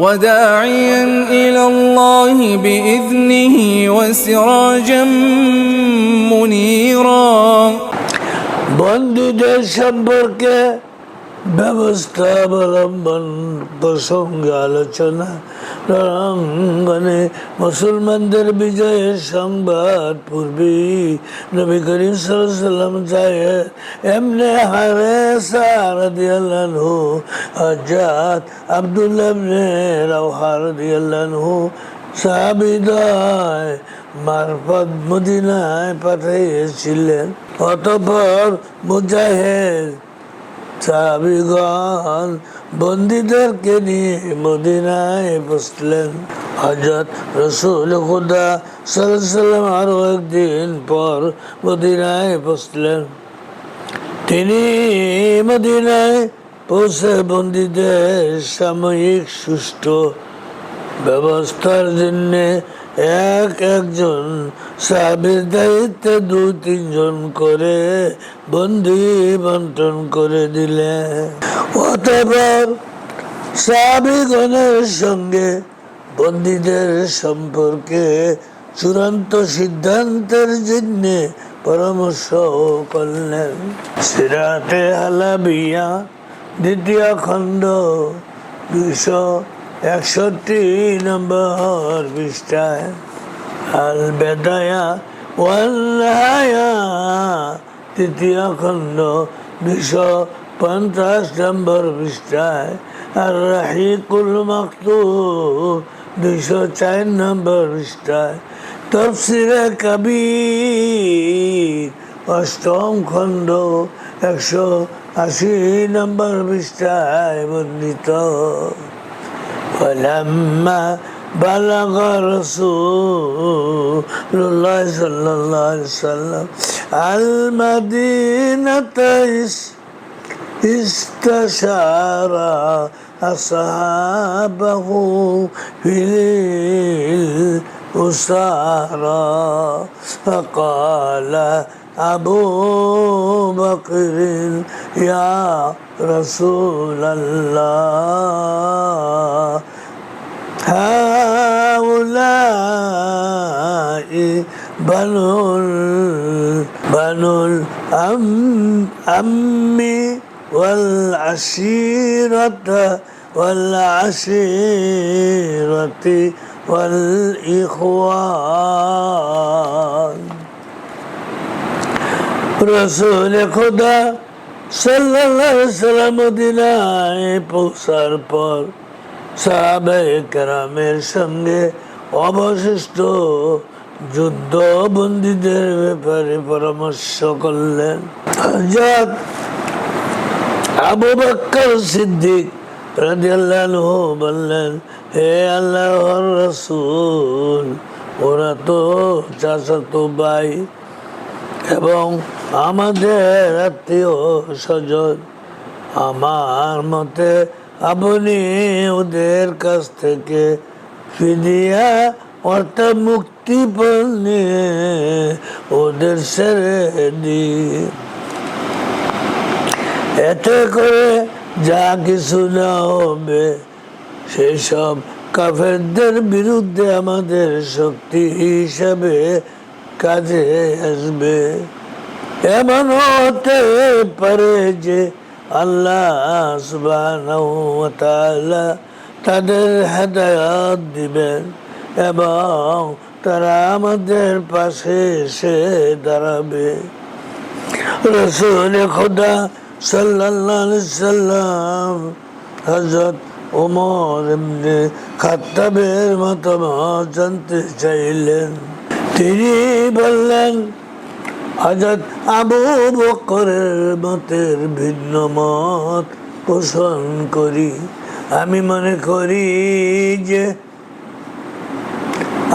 وداعيا إلى الله بإذنه وسراجا منيرا. بندو دے سمبر অবলম্বন প্রসঙ্গে আলোচনা, রণাঙ্গনে মুসলমানদের বিজয়ের সংবাদ পূর্বেই নবী করিম সাল্লাম যায় এমনি হারে সারদিয়াল্লাহু হজরত আব্দুল্লাহ ইবনে রাওহা রাদিয়াল্লাহু সাহাবিদায় মারফত মদিনায় পাঠিয়েছিলেন। অতপর মুজাহেদ সাহাবিগণ বন্দীদেরকে নিয়ে মদিনায় বসলেন। হজরত রসুল খুদা সাল্লাম আরও একদিন পর মদিনায় বসলেন। তিনি মদিনায় পৌঁছে বন্দীদের সাময়িক সুষ্ঠু ব্যবস্থার জন্য এক একজন সাহেবের দায়িত্বে দু তিনজন করে বন্দি বন্টন করে দিলেন অতঃপর সাহাবিগণের সঙ্গে বন্দীদের সম্পর্কে চূড়ান্ত সিদ্ধান্তের জন্য পরামর্শ করলেন। সিরাতে হালাবিয়া দ্বিতীয় খণ্ড দুইশো একষট্টি নম্বর পৃষ্ঠায় আল বেদায়া ওয়াল্লায়া তৃতীয় খণ্ড, দুইশো পঞ্চাশ নম্বর পৃষ্ঠায় আর রাহিকুল মাকতু দুইশো চার নম্বর পৃষ্ঠায়, তফসিরে কবির, অষ্টম খণ্ড, একশো আশি নম্বর পৃষ্ঠায় বর্ণিত। ولما بلغ رسول الله صلى الله عليه وسلم المدينة اس- استشار أصحابه في الأسارى فقال أبو بكر يا رسول الله هؤلاء بنو ال- بنو الأم أم والعشيرة والعشيرة والإخوان রসুল খোদা সাল্লাল্লাহু সাল্লাম মদিনায় পৌঁছার পর সাহাবায়ে কেরামের সঙ্গে অবশিষ্ট যুদ্ধ বন্দীদের ব্যাপারে পরামর্শ করলেন হযরত আবু বক্কর সিদ্দিক বললেন, হে আল্লাহর ওরা তো চাচাতো ভাই এবং আমাদের আত্মীয় স্বজন। আমার মতে আপনি ওদের কাছ থেকে ফিরিয়া অর্থাৎ মুক্তিপণ নিয়ে ওদের ছেড়ে দিন। এতে করে যা কিছু না হবে, সেসব কাফেরদের বিরুদ্ধে আমাদের শক্তি হিসাবে কাজে আসবে। এমন হতে পারে যে আল্লাহ তাদের হেদায়াত দিবেন এবং তারা আমাদের পাশে এসে দাঁড়াবে। রসুল খুদা সাল্লাম ওমর মতামত জানতে চাইলেন। তিনি বললেন হজরত আবু বকরের মতের ভিন্ন মত পোষণ করি। আমি মনে করি যে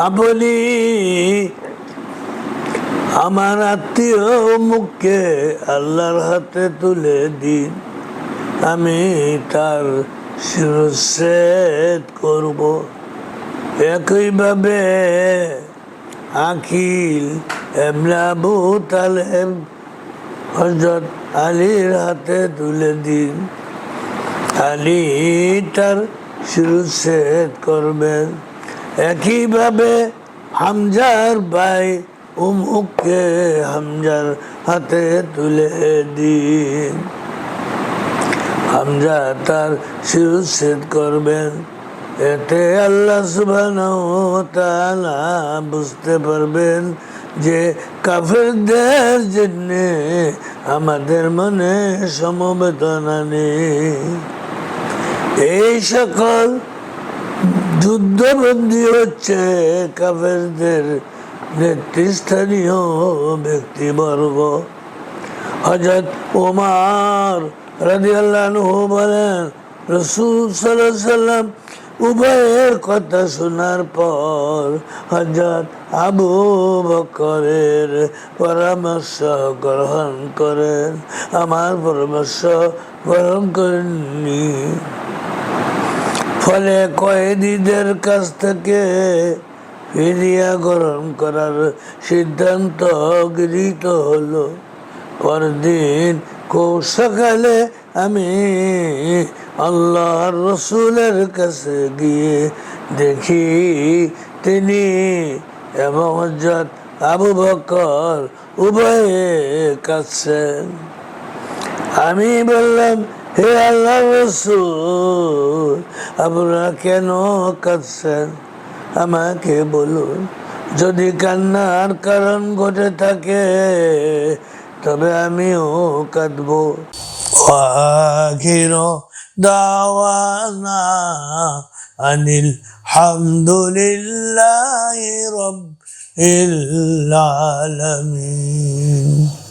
আপনি আমার আত্মীয় মুখকে আল্লাহর হাতে তুলে দিন। আমি তার শিরচ্ছেদ করব। একইভাবে আখিল এমনি আবু তালেব হজরত আলীর হাতে তুলে দিন। আলী তার শিরুচ্ছেদ করবেন। একইভাবে হামজার ভাই উমুককে হামজার হাতে তুলে দিন। হামজা তার শিরুচ্ছেদ করবেন এতে আল্লাহ ওয়া বুঝতে পারবেন যে কাফেরদের জন্য আমাদের মনে সমবেদনা নেই। এই সকল যুদ্ধবন্দী হচ্ছে কাফেরদের নেতৃস্থানীয় ব্যক্তিবর্গ হজরত ওমার রাদিয়াল্লাহু বলেন, রসুল আলাইহি সাল্লাম উভয়ের কথা শোনার পর হজরত আবু বকরের পরামর্শ গ্রহণ করেন। আমার পরামর্শ গ্রহণ করেননি। ফলে কয়েদিদের কাছ থেকে ফিরিয়া গরম করার সিদ্ধান্ত গৃহীত হলো। পরদিন খুব সকালে আমি আল্লাহর রসুলের কাছে গিয়ে দেখি, তিনি এবং আবু বকর উভয়ে কাছেন আমি বললাম, হে আল্লাহ রসুল, আপনারা কেন কাঁদছেন? আমাকে বলুন, যদি কান্নার কারণ ঘটে থাকে, তবে আমিও কাঁদবো। আখির আনিল হামদুলিল্লাহ রব আলামিন।